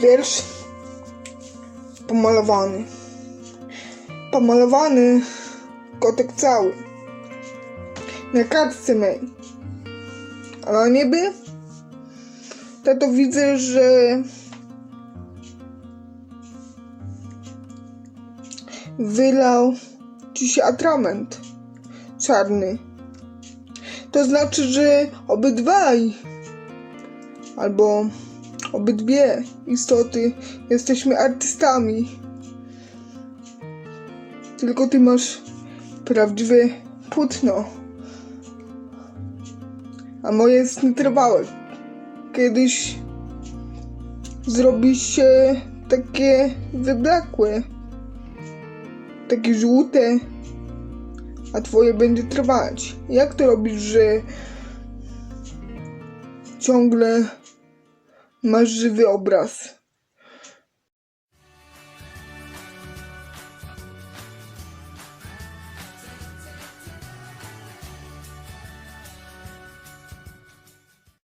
Wiersz pomalowany. Pomalowany kotek cały. Na kartce mej. A na niebie? Tato widzę, że wylał ci się atrament czarny. To znaczy, że obydwaj albo obydwie istoty jesteśmy artystami. Tylko ty masz prawdziwe płótno. A moje jest nietrwałe. Kiedyś zrobi się takie wyblakłe, takie żółte, a twoje będzie trwać. Jak to robisz, że ciągle masz żywy obraz?